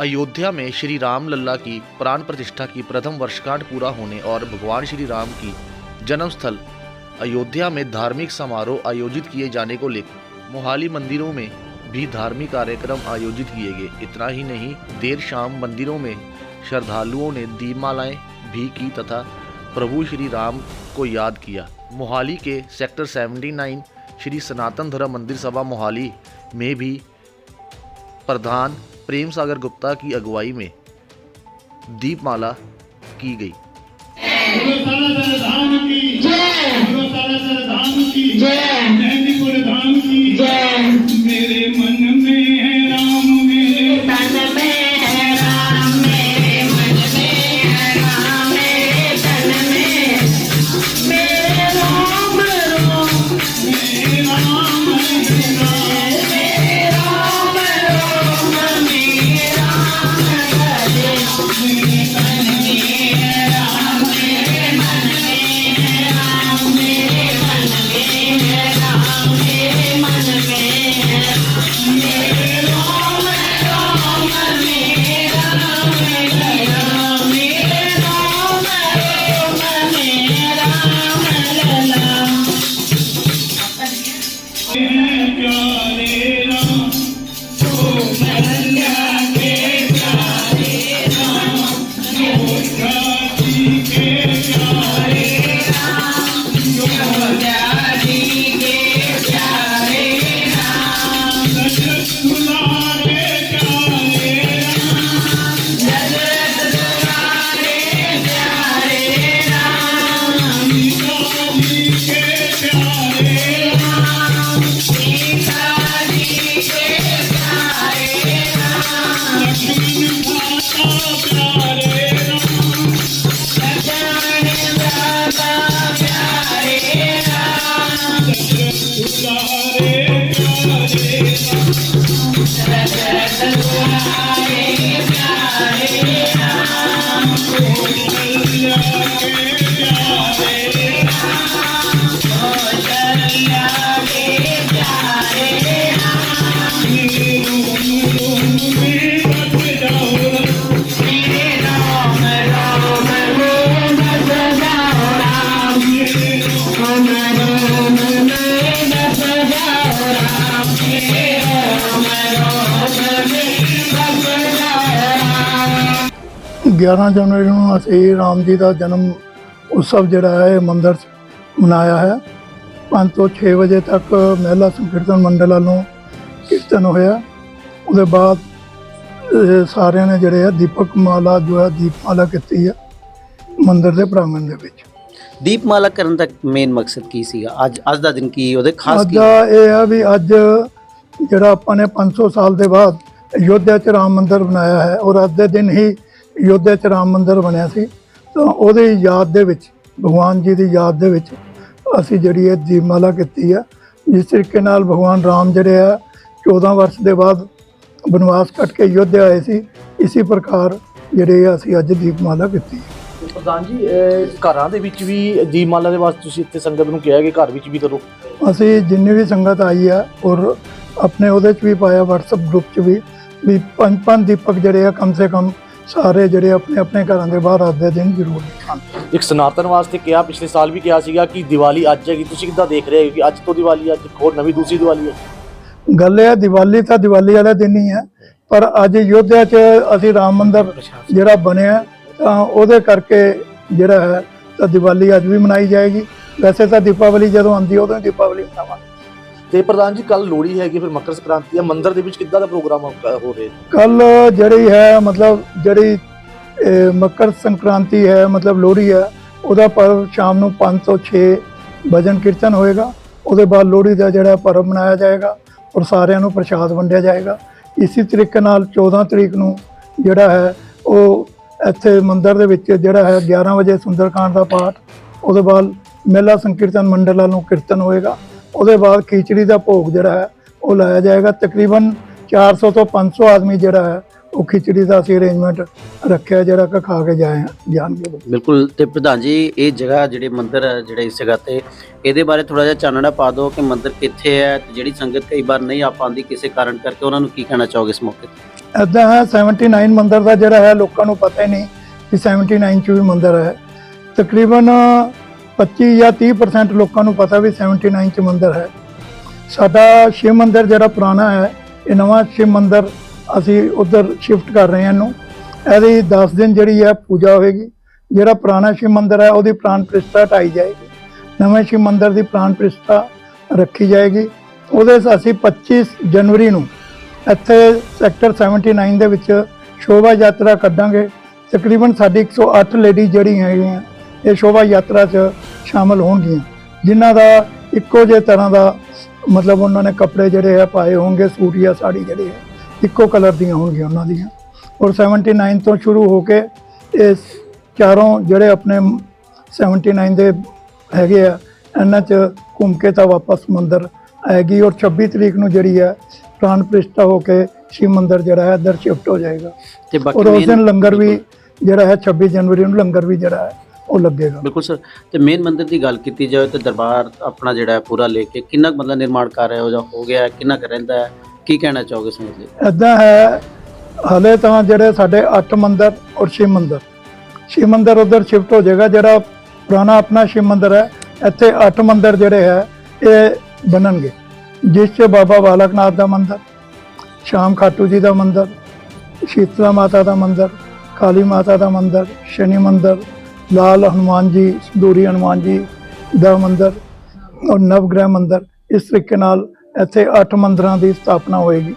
अयोध्या में श्री राम लल्ला की प्राण प्रतिष्ठा की प्रथम वर्षगांठ पूरा होने और भगवान श्री राम की जन्मस्थल अयोध्या में धार्मिक समारोह आयोजित किए जाने को लेकर मोहाली मंदिरों में भी धार्मिक कार्यक्रम आयोजित किए गए। इतना ही नहीं, देर शाम मंदिरों में श्रद्धालुओं ने दीपमालाएँ भी की तथा प्रभु श्री राम को याद किया। मोहाली के सेक्टर 79 श्री सनातन धर्म मंदिर सभा मोहाली में भी प्रधान प्रेम सागर गुप्ता की अगुवाई में दीपमाला की गई। मेरे सारा 11 ਜਨਵਰੀ ਨੂੰ ਅਸੀਂ ਰਾਮ ਜੀ ਦਾ ਜਨਮ ਉਤਸਵ ਜਿਹੜਾ ਹੈ ਮੰਦਰ 'ਚ ਮਨਾਇਆ ਹੈ। 5 ਤੋਂ 6 ਵਜੇ ਤੱਕ ਮਹਿਲਾ ਸੰਕੀਰਤਨ ਮੰਡਲ ਵੱਲੋਂ ਕੀਰਤਨ ਹੋਇਆ। ਉਹਦੇ ਬਾਅਦ ਸਾਰਿਆਂ ਨੇ ਜਿਹੜੇ ਆ ਦੀਪਕ ਮਾਲਾ ਜੋ ਹੈ ਦੀਪਮਾਲਾ ਕੀਤੀ ਹੈ ਮੰਦਰ ਦੇ ਪ੍ਰਾਂਗਣ ਦੇ ਵਿੱਚ। ਦੀਪਮਾਲਾ ਕਰਨ ਦਾ ਮੇਨ ਮਕਸਦ ਕੀ ਸੀਗਾ? ਅੱਜ ਅੱਜ ਦਾ ਦਿਨ ਕੀ ਉਹਦੇ ਖਾਸ ਕੀ? ਅੱਜ ਇਹ ਆ ਵੀ ਅੱਜ ਜਿਹੜਾ ਆਪਾਂ ਨੇ 500 ਸਾਲ ਦੇ ਬਾਅਦ ਅਯੋਧਿਆ 'ਚ ਰਾਮ ਮੰਦਰ ਬਣਾਇਆ ਹੈ ਔਰ ਅੱਜ ਦੇ ਦਿਨ ਹੀ ਅਯੋਧਿਆ 'ਚ ਰਾਮ ਮੰਦਿਰ ਬਣਿਆ ਸੀ ਤਾਂ ਉਹਦੀ ਯਾਦ ਦੇ ਵਿੱਚ ਭਗਵਾਨ ਜੀ ਦੀ ਯਾਦ ਦੇ ਵਿੱਚ ਅਸੀਂ ਜਿਹੜੀ ਇਹ ਦੀਪਮਾਲਾ ਕੀਤੀ ਹੈ ਜਿਸ ਤਰੀਕੇ ਨਾਲ ਭਗਵਾਨ ਰਾਮ ਜਿਹੜੇ ਆ 14 ਵਰਸ਼ ਦੇ ਬਾਅਦ ਬਨਵਾਸ ਕੱਟ ਕੇ ਅਯੋਧਿਆ ਆਏ ਸੀ ਇਸੇ ਪ੍ਰਕਾਰ ਜਿਹੜੇ ਆ ਅਸੀਂ ਅੱਜ ਦੀਪਮਾਲਾ ਕੀਤੀ ਹੈ ਪ੍ਰਧਾਨ ਜੀ ਘਰਾਂ ਦੇ ਵਿੱਚ ਵੀ ਦੀਪਮਾਲਾ ਦੇ ਵਾਸਤੇ ਤੁਸੀਂ ਇੱਥੇ ਸੰਗਤ ਨੂੰ ਕਿਹਾ ਕਿ ਘਰ ਵਿੱਚ ਵੀ ਕਰੋ। ਅਸੀਂ ਜਿੰਨੀ ਵੀ ਸੰਗਤ ਆਈ ਹੈ ਔਰ ਆਪਣੇ ਉਹਦੇ ਚ ਵੀ ਪਾਇਆ WhatsApp ਗਰੁੱਪ ਚ ਵੀ ਵੀ ਪੰਜ ਪੰਜ ਦੀਪਕ ਜਿਹੜੇ ਆ ਕਮ ਸੇ ਕਮ ਸਾਰੇ ਜਿਹੜੇ ਆਪਣੇ ਆਪਣੇ ਘਰਾਂ ਦੇ ਬਾਹਰ ਅੱਜ ਦੇ ਦਿਨ ਜ਼ਰੂਰ ਦਿਖਾਣ। ਇੱਕ ਸਨਾਤਨ ਵਾਸਤੇ ਕਿਹਾ ਪਿਛਲੇ ਸਾਲ ਵੀ ਕਿਹਾ ਸੀਗਾ ਕਿ ਦੀਵਾਲੀ ਅੱਜ ਹੈਗੀ ਤੁਸੀਂ ਕਿੱਦਾਂ ਦੇਖ ਰਹੇ ਹੋ ਕਿ ਅੱਜ ਤੋਂ ਦੀਵਾਲੀ ਅੱਜ ਇੱਕ ਹੋਰ ਨਵੀਂ ਦੂਸਰੀ ਦੀਵਾਲੀ ਹੈ ਗੱਲ ਇਹ ਹੈ ਦੀਵਾਲੀ ਤਾਂ ਦੀਵਾਲੀ ਵਾਲੇ ਦਿਨ ਹੀ ਹੈ ਪਰ ਅੱਜ ਯੋਧਿਆ ਚ ਅਸੀਂ ਰਾਮ ਮੰਦਿਰ ਜਿਹੜਾ ਬਣਿਆ ਤਾਂ ਉਹਦੇ ਕਰਕੇ ਜਿਹੜਾ ਹੈ ਤਾਂ ਦੀਵਾਲੀ ਅੱਜ ਵੀ ਮਨਾਈ ਜਾਏਗੀ। ਵੈਸੇ ਤਾਂ ਦੀਪਾਵਲੀ ਜਦੋਂ ਆਉਂਦੀ ਹੈ ਉਦੋਂ ਹੀ ਦੀਪਾਵਲੀ ਮਨਾਵਾਂਗੇ। ਤੇ ਪ੍ਰਧਾਨ ਜੀ ਕੱਲ ਲੋਹੜੀ ਹੈਗੀ ਫਿਰ ਮਕਰ ਸੰਕ੍ਰਾਂਤੀ ਹੈ ਮੰਦਿਰ ਦੇ ਵਿੱਚ ਕਿੱਦਾਂ ਦਾ ਪ੍ਰੋਗਰਾਮ ਹੋ ਹੋ ਰਿਹਾ ਕੱਲ ਜਿਹੜੀ ਹੈ, ਮਤਲਬ ਜਿਹੜੀ ਇਹ ਮਕਰ ਸੰਕ੍ਰਾਂਤੀ ਹੈ, ਮਤਲਬ ਲੋਹੜੀ ਹੈ, ਉਹਦਾ ਪਰਵ ਸ਼ਾਮ ਨੂੰ 5 ਤੋਂ 6 ਭਜਨ ਕੀਰਤਨ ਹੋਏਗਾ। ਉਹਦੇ ਬਾਅਦ ਲੋਹੜੀ ਦਾ ਜਿਹੜਾ ਪਰਵ ਮਨਾਇਆ ਜਾਏਗਾ ਔਰ ਸਾਰਿਆਂ ਨੂੰ ਪ੍ਰਸ਼ਾਦ ਵੰਡਿਆ ਜਾਏਗਾ। ਇਸੇ ਤਰੀਕੇ ਨਾਲ 14 ਤਰੀਕ ਨੂੰ ਜਿਹੜਾ ਹੈ, ਉਹ ਇੱਥੇ ਮੰਦਿਰ ਦੇ ਵਿੱਚ ਜਿਹੜਾ ਹੈ 11 ਵਜੇ ਸੁੰਦਰਕਾਂਡ ਦਾ ਪਾਠ, ਉਹਦੇ ਬਾਅਦ ਮਹਿਲਾ ਸੰਕੀਰਤਨ ਮੰਡਲ ਵੱਲੋਂ ਕੀਰਤਨ ਹੋਏਗਾ। ਉਹਦੇ ਬਾਅਦ ਖਿਚੜੀ ਦਾ ਭੋਗ ਜਿਹੜਾ ਹੈ ਉਹ ਲਾਇਆ ਜਾਏਗਾ। ਤਕਰੀਬਨ 400 ਤੋਂ 500 ਆਦਮੀ ਜਿਹੜਾ ਹੈ ਉਹ ਖਿਚੜੀ ਦਾ ਅਸੀਂ ਅਰੇਂਜਮੈਂਟ ਰੱਖਿਆ ਜਿਹੜਾ ਕਿ ਖਾ ਕੇ ਜਾਏ ਜਾਣਗੇ ਬਿਲਕੁਲ ਤੇ ਪ੍ਰਧਾਨ ਜੀ ਇਹ ਜਗ੍ਹਾ ਜਿਹੜੇ ਮੰਦਿਰ ਹੈ ਜਿਹੜੇ ਇਸ ਜਗ੍ਹਾ ਤੇ ਇਹਦੇ ਬਾਰੇ ਥੋੜਾ ਜਿਹਾ ਚਾਨਣਾ ਪਾ ਦਿਓ ਕਿ ਮੰਦਿਰ ਕਿੱਥੇ ਹੈ ਤੇ ਜਿਹੜੀ ਸੰਗਤ ਕਈ ਵਾਰ ਨਹੀਂ ਆ ਪਾਉਂਦੀ ਕਿਸੇ ਕਾਰਨ ਕਰਕੇ ਉਹਨਾਂ ਨੂੰ ਕੀ ਕਹਿਣਾ ਚਾਹੋਗੇ ਇਸ ਮੌਕੇ ਤੇ? ਇੱਦਾਂ ਹੈ 79 ਮੰਦਿਰ ਦਾ ਜਿਹੜਾ ਹੈ ਲੋਕਾਂ ਨੂੰ ਪਤਾ ਹੀ ਨਹੀਂ ਕਿ 79 ਚ ਵੀ ਮੰਦਿਰ ਹੈ। ਤਕਰੀਬਨ 25 ਜਾਂ 30% ਲੋਕਾਂ ਨੂੰ ਪਤਾ ਵੀ 79 ਚ ਮੰਦਿਰ ਹੈ। ਸਾਡਾ ਸ਼ਿਵ ਮੰਦਿਰ ਜਿਹੜਾ ਪੁਰਾਣਾ ਹੈ, ਇਹ ਨਵਾਂ ਸ਼ਿਵ ਮੰਦਿਰ ਅਸੀਂ ਉਧਰ ਸ਼ਿਫਟ ਕਰ ਰਹੇ ਹਾਂ ਇਹਨੂੰ। ਇਹਦੀ 10 ਦਿਨ ਜਿਹੜੀ ਹੈ ਪੂਜਾ ਹੋਏਗੀ ਜਿਹੜਾ ਪੁਰਾਣਾ ਸ਼ਿਵ ਮੰਦਿਰ ਹੈ, ਉਹਦੀ ਪ੍ਰਾਣ ਪ੍ਰਤਿਸ਼ਠਾ ਢਾਈ ਜਾਏਗੀ। ਨਵੇਂ ਸ਼ਿਵ ਮੰਦਿਰ ਦੀ ਪ੍ਰਾਣ ਪ੍ਰਤਿਸ਼ਠਾ ਰੱਖੀ ਜਾਏਗੀ। ਉਹਦੇ ਅਸੀਂ 25 ਜਨਵਰੀ ਨੂੰ ਇੱਥੇ ਸੈਕਟਰ 79 ਦੇ ਵਿੱਚ ਸ਼ੋਭਾ ਯਾਤਰਾ ਕੱਢਾਂਗੇ। ਤਕਰੀਬਨ ਸਾਡੀ 108 ਲੇਡੀ ਜਿਹੜੀ ਹੈਗੀਆਂ ਇਹ ਸ਼ੋਭਾ ਯਾਤਰਾ 'ਚ ਸ਼ਾਮਲ ਹੋਣਗੀਆਂ। ਜਿਨ੍ਹਾਂ ਦਾ ਇੱਕੋ ਜਿਹੇ ਤਰ੍ਹਾਂ ਦਾ ਮਤਲਬ ਉਹਨਾਂ ਨੇ ਕੱਪੜੇ ਜਿਹੜੇ ਆ ਪਾਏ ਹੋਣਗੇ ਸੂਟ ਜਾਂ ਸਾੜੀ ਜਿਹੜੀ ਹੈ ਇੱਕੋ ਕਲਰ ਦੀਆਂ ਹੋਣਗੀਆਂ ਉਹਨਾਂ ਦੀਆਂ। ਔਰ 79 ਤੋਂ ਸ਼ੁਰੂ ਹੋ ਕੇ ਇਹ ਚਾਰੋਂ ਜਿਹੜੇ ਆਪਣੇ 79 ਦੇ ਹੈਗੇ ਆ ਇਹਨਾਂ 'ਚ ਘੁੰਮ ਕੇ ਤਾਂ ਵਾਪਸ ਮੰਦਿਰ ਆਏਗੀ। ਔਰ 26 ਤਰੀਕ ਨੂੰ ਜਿਹੜੀ ਹੈ ਪ੍ਰਾਨ ਪ੍ਰਤਿਸ਼ਠਾ ਹੋ ਕੇ ਸ਼ਿਵ ਮੰਦਿਰ ਜਿਹੜਾ ਹੈ ਇੱਧਰ ਸ਼ਿਫਟ ਹੋ ਜਾਏਗਾ। ਤੇ ਬਾਕੀ ਉਸ ਦਿਨ ਲੰਗਰ ਵੀ ਜਿਹੜਾ ਹੈ 26 ਜਨਵਰੀ ਨੂੰ ਲੰਗਰ ਵੀ ਜਿਹੜਾ ਹੈ ਉਹ ਲੱਗੇਗਾ। ਬਿਲਕੁਲ ਸਰ। ਤੇ ਮੇਨ ਮੰਦਿਰ ਦੀ ਗੱਲ ਕੀਤੀ ਜਾਵੇ ਤੇ ਦਰਬਾਰ ਆਪਣਾ ਜਿਹੜਾ ਹੈ ਪੂਰਾ ਲੈ ਕੇ ਕਿੰਨਾ ਕੁ ਮਤਲਬ ਨਿਰਮਾਣ ਕਰ ਰਹੇ ਹੋ ਜਾਂ ਹੋ ਗਿਆ ਹੈ, ਕਿੰਨਾ ਕੁ ਰਹਿੰਦਾ ਹੈ ਕੀ ਕਹਿਣਾ ਚਾਹੋਗੇ ਇਸ ਮਸਲੇ ਤੇ? ਇਦਾਂ ਹੈ ਹਲੇ ਤਾਂ ਜਿਹੜੇ ਸਾਡੇ 8 ਮੰਦਿਰ ਔਰ ਸ਼ਿਵ ਮੰਦਿਰ। ਸ਼ਿਵ ਮੰਦਿਰ ਉਧਰ ਸ਼ਿਫਟ ਹੋ ਜਾਏਗਾ ਜਿਹੜਾ ਪੁਰਾਣਾ ਆਪਣਾ ਸ਼ਿਵ ਮੰਦਿਰ ਹੈ ਇੱਥੇ 8 ਮੰਦਿਰ ਜਿਹੜੇ ਹੈ ਇਹ ਬਣਨਗੇ। ਜਿਸ 'ਚ ਬਾਬਾ ਬਾਲਕਨਾਥ ਦਾ ਮੰਦਿਰ ਸ਼ਾਮ ਖਾਟੂ ਜੀ ਦਾ ਮੰਦਿਰ ਸ਼ੀਤਲਾ ਮਾਤਾ ਦਾ ਮੰਦਿਰ ਕਾਲੀ ਮਾਤਾ ਦਾ ਮੰਦਿਰ ਸ਼ਨੀ ਮੰਦਿਰ ਲਾਲ ਹਨੂਮਾਨ ਜੀ ਸੰਦੂਰੀ ਹਨੂਮਾਨ ਜੀ ਦਾ ਮੰਦਿਰ ਔਰ ਨਵਗ੍ਰਹ ਮੰਦਿਰ ਇਸ ਤਰੀਕੇ ਨਾਲ ਇੱਥੇ 8 ਮੰਦਿਰਾਂ ਦੀ ਸਥਾਪਨਾ ਹੋਏਗੀ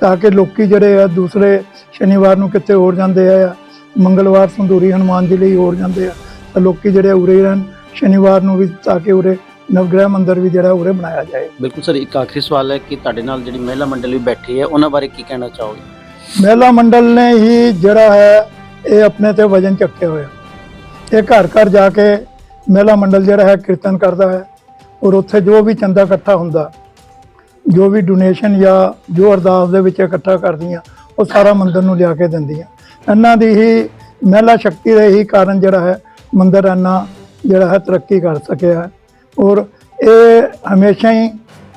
ਤਾਂ ਕਿ ਲੋਕੀ ਜਿਹੜੇ ਆ ਦੂਸਰੇ ਸ਼ਨੀਵਾਰ ਨੂੰ ਕਿਤੇ ਹੋਰ ਜਾਂਦੇ ਆ ਮੰਗਲਵਾਰ ਸੰਦੂਰੀ ਹਨੂਮਾਨ ਜੀ ਲਈ ਹੋਰ ਜਾਂਦੇ ਆ ਤਾਂ ਲੋਕੀ ਜਿਹੜੇ ਉਰੇ ਰਹਿਣ ਸ਼ਨੀਵਾਰ ਨੂੰ ਵੀ ਤਾਂ ਕਿ ਉਰੇ ਨਵਗ੍ਰਹ ਮੰਦਿਰ ਵੀ ਜਿਹੜਾ ਉਰੇ ਬਣਾਇਆ ਜਾਏ। ਬਿਲਕੁਲ ਸਰ ਇੱਕ ਆਖਰੀ ਸਵਾਲ ਹੈ ਕਿ ਤੁਹਾਡੇ ਨਾਲ ਜਿਹੜੀ ਮਹਿਲਾ ਮੰਡਲ ਵੀ ਬੈਠੀ ਹੈ ਉਹਨਾਂ ਬਾਰੇ ਕੀ ਕਹਿਣਾ ਚਾਹੋਗੇ? ਮਹਿਲਾ ਮੰਡਲ ਨੇ ਹੀ ਜਿਹੜਾ ਹੈ ਇਹ ਆਪਣੇ ਤੇ ਵਜਨ ਚੱਕਿਆ ਹੋਇਆ। ਇਹ ਘਰ ਘਰ ਜਾ ਕੇ ਮਹਿਲਾ ਮੰਡਲ ਜਿਹੜਾ ਹੈ ਕੀਰਤਨ ਕਰਦਾ ਹੈ ਔਰ ਉੱਥੇ ਜੋ ਵੀ ਚੰਦਾ ਇਕੱਠਾ ਹੁੰਦਾ, ਜੋ ਵੀ ਡੋਨੇਸ਼ਨ ਜਾਂ ਜੋ ਅਰਦਾਸ ਦੇ ਵਿੱਚ ਇਕੱਠਾ ਕਰਦੀਆਂ, ਉਹ ਸਾਰਾ ਮੰਦਰ ਨੂੰ ਲਿਆ ਕੇ ਦਿੰਦੀਆਂ। ਇਹਨਾਂ ਦੀ ਹੀ ਮਹਿਲਾ ਸ਼ਕਤੀ ਦੇ ਹੀ ਕਾਰਨ ਜਿਹੜਾ ਹੈ ਮੰਦਰ ਇੰਨਾ ਜਿਹੜਾ ਹੈ ਤਰੱਕੀ ਕਰ ਸਕਿਆ ਹੈ। ਔਰ ਇਹ ਹਮੇਸ਼ਾ ਹੀ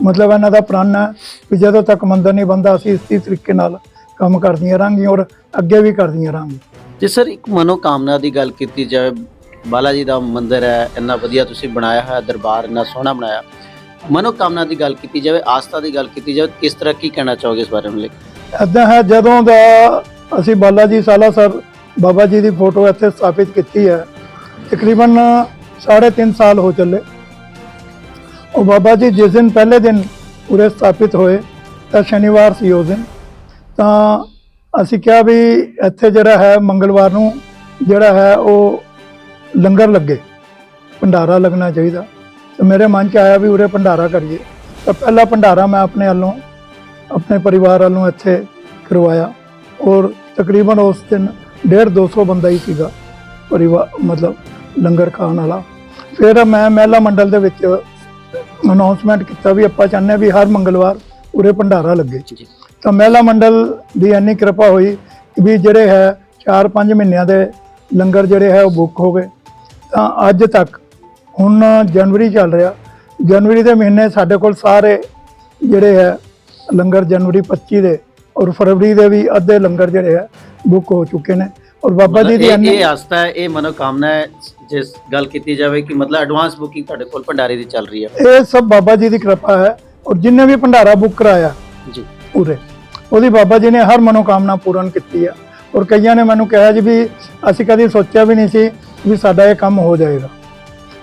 ਮਤਲਬ ਇਹਨਾਂ ਦਾ ਪ੍ਰਣ ਹੈ ਕਿ ਜਦੋਂ ਤੱਕ ਮੰਦਰ ਨਹੀਂ ਬੰਦਾ ਅਸੀਂ ਇਸੇ ਤਰੀਕੇ ਨਾਲ ਕੰਮ ਕਰਦੀਆਂ ਰਹਾਂਗੀਆਂ ਔਰ ਅੱਗੇ ਵੀ ਕਰਦੀਆਂ ਰਹਾਂਗੇ ਤੇ ਸਰ ਇੱਕ ਮਨੋਕਾਮਨਾ ਦੀ ਗੱਲ ਕੀਤੀ ਜਾਵੇ ਬਾਲਾ ਜੀ ਦਾ ਮੰਦਿਰ ਹੈ, ਇੰਨਾ ਵਧੀਆ ਤੁਸੀਂ ਬਣਾਇਆ ਹੋਇਆ ਦਰਬਾਰ, ਇੰਨਾ ਸੋਹਣਾ ਬਣਾਇਆ। ਮਨੋਕਾਮਨਾ ਦੀ ਗੱਲ ਕੀਤੀ ਜਾਵੇ, ਆਸਥਾ ਦੀ ਗੱਲ ਕੀਤੀ ਜਾਵੇ, ਕਿਸ ਤਰ੍ਹਾਂ ਕੀ ਕਹਿਣਾ ਚਾਹੋਗੇ ਇਸ ਬਾਰੇ ਵਿੱਚ ਇੱਦਾਂ ਹੈ, ਜਦੋਂ ਦਾ ਅਸੀਂ ਬਾਲਾ ਜੀ ਸਾਲਾ ਸਰ, ਬਾਬਾ ਜੀ ਦੀ ਫੋਟੋ ਇੱਥੇ ਸਥਾਪਿਤ ਕੀਤੀ ਹੈ, ਤਕਰੀਬਨ 3.5 ਸਾਲ ਹੋ ਚੱਲੇ। ਉਹ ਬਾਬਾ ਜੀ ਜਿਸ ਦਿਨ ਪਹਿਲੇ ਦਿਨ ਪੂਰੇ ਸਥਾਪਿਤ ਹੋਏ, ਤਾਂ ਸ਼ਨੀਵਾਰ ਸੀ ਉਸ ਦਿਨ। ਤਾਂ ਅਸੀਂ ਕਿਹਾ ਵੀ ਇੱਥੇ ਜਿਹੜਾ ਹੈ ਮੰਗਲਵਾਰ ਨੂੰ ਜਿਹੜਾ ਹੈ ਉਹ ਲੰਗਰ ਲੱਗੇ, ਭੰਡਾਰਾ ਲੱਗਣਾ ਚਾਹੀਦਾ। ਤੇ ਮੇਰੇ ਮਨ 'ਚ ਆਇਆ ਵੀ ਉਰੇ ਭੰਡਾਰਾ ਕਰੀਏ। ਤਾਂ ਪਹਿਲਾ ਭੰਡਾਰਾ ਮੈਂ ਆਪਣੇ ਵੱਲੋਂ, ਆਪਣੇ ਪਰਿਵਾਰ ਵੱਲੋਂ ਇੱਥੇ ਕਰਵਾਇਆ। ਔਰ ਤਕਰੀਬਨ ਉਸ ਦਿਨ 1.5 200 ਬੰਦਾ ਹੀ ਸੀਗਾ ਪਰਿਵਾਰ ਮਤਲਬ ਲੰਗਰ ਖਾਣ ਵਾਲਾ। ਫਿਰ ਮੈਂ ਮਹਿਲਾ ਮੰਡਲ ਦੇ ਵਿੱਚ ਅਨਾਉਂਸਮੈਂਟ ਕੀਤਾ ਵੀ ਆਪਾਂ ਚਾਹੁੰਦੇ ਹਾਂ ਵੀ ਹਰ ਮੰਗਲਵਾਰ ਉਰੇ ਭੰਡਾਰਾ ਲੱਗੇ। ਤਾਂ ਮਹਿਲਾ ਮੰਡਲ ਦੀ ਇੰਨੀ ਕਿਰਪਾ ਹੋਈ ਕਿ ਵੀ ਜਿਹੜੇ ਹੈ 4-5 ਮਹੀਨਿਆਂ ਦੇ ਲੰਗਰ ਜਿਹੜੇ ਹੈ ਉਹ ਬੁੱਕ ਹੋ ਗਏ। ਤਾਂ ਅੱਜ ਤੱਕ ਹੁਣ ਜਨਵਰੀ ਚੱਲ ਰਿਹਾ। ਜਨਵਰੀ ਦੇ ਮਹੀਨੇ ਸਾਡੇ ਕੋਲ ਸਾਰੇ ਜਿਹੜੇ ਹੈ ਲੰਗਰ ਜਨਵਰੀ 25 ਦੇ ਔਰ ਫਰਵਰੀ ਦੇ ਵੀ ਅੱਧੇ ਲੰਗਰ ਜਿਹੜੇ ਹੈ ਬੁੱਕ ਹੋ ਚੁੱਕੇ ਨੇ। ਔਰ ਬਾਬਾ ਜੀ ਦੀ ਇਹ ਆਸਥਾ ਹੈ ਇਹ ਮਨੋਕਾਮਨਾ ਹੈ ਜਿਸ ਗੱਲ ਕੀਤੀ ਜਾਵੇ ਕਿ ਮਤਲਬ ਐਡਵਾਂਸ ਬੁਕਿੰਗ ਤੁਹਾਡੇ ਕੋਲ ਭੰਡਾਰੇ ਦੀ ਚੱਲ ਰਹੀ ਹੈ। ਇਹ ਸਭ ਬਾਬਾ ਜੀ ਦੀ ਕਿਰਪਾ ਹੈ ਔਰ ਜਿੰਨੇ ਵੀ ਭੰਡਾਰਾ ਬੁੱਕ ਕਰਾਇਆ ਜੀ। ਪੂਰੇ। ਉਹਦੀ ਬਾਬਾ ਜੀ ਨੇ ਹਰ ਮਨੋਕਾਮਨਾ ਪੂਰਨ ਕੀਤੀ ਆ। ਔਰ ਕਈਆਂ ਨੇ ਮੈਨੂੰ ਕਿਹਾ ਜੀ ਵੀ ਅਸੀਂ ਕਦੀ ਸੋਚਿਆ ਵੀ ਨਹੀਂ ਸੀ ਵੀ ਸਾਡਾ ਇਹ ਕੰਮ ਹੋ ਜਾਏਗਾ।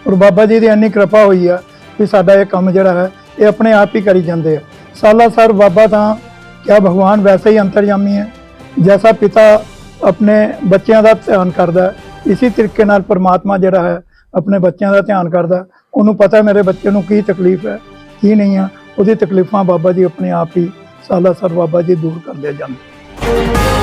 ਔਰ ਬਾਬਾ ਜੀ ਦੀ ਇੰਨੀ ਕਿਰਪਾ ਹੋਈ ਆ ਵੀ ਸਾਡਾ ਇਹ ਕੰਮ ਜਿਹੜਾ ਹੈ ਇਹ ਆਪਣੇ ਆਪ ਹੀ ਕਰੀ ਜਾਂਦੇ ਆ। ਸਾਲਾ ਸਰ ਬਾਬਾ ਤਾਂ ਕਿਆ ਭਗਵਾਨ ਵੈਸੇ ਹੀ ਅੰਤਰਜਾਮੀ ਹੈ। ਜੈਸਾ ਪਿਤਾ ਆਪਣੇ ਬੱਚਿਆਂ ਦਾ ਧਿਆਨ ਕਰਦਾ ਹੈ, ਇਸੇ ਤਰੀਕੇ ਨਾਲ ਪਰਮਾਤਮਾ ਜਿਹੜਾ ਹੈ ਆਪਣੇ ਬੱਚਿਆਂ ਦਾ ਧਿਆਨ ਕਰਦਾ ਉਹਨੂੰ ਪਤਾ ਮੇਰੇ ਬੱਚੇ ਨੂੰ ਕੀ ਤਕਲੀਫ ਹੈ ਕੀ ਨਹੀਂ ਆ ਉਹਦੀ ਤਕਲੀਫਾਂ ਬਾਬਾ ਜੀ ਆਪਣੇ ਆਪ ਹੀ ਸਾਲਾ ਸਰ ਬਾਬਾ ਜੀ ਦੂਰ ਕਰ ਲਿਆ ਜਾਂਦੇ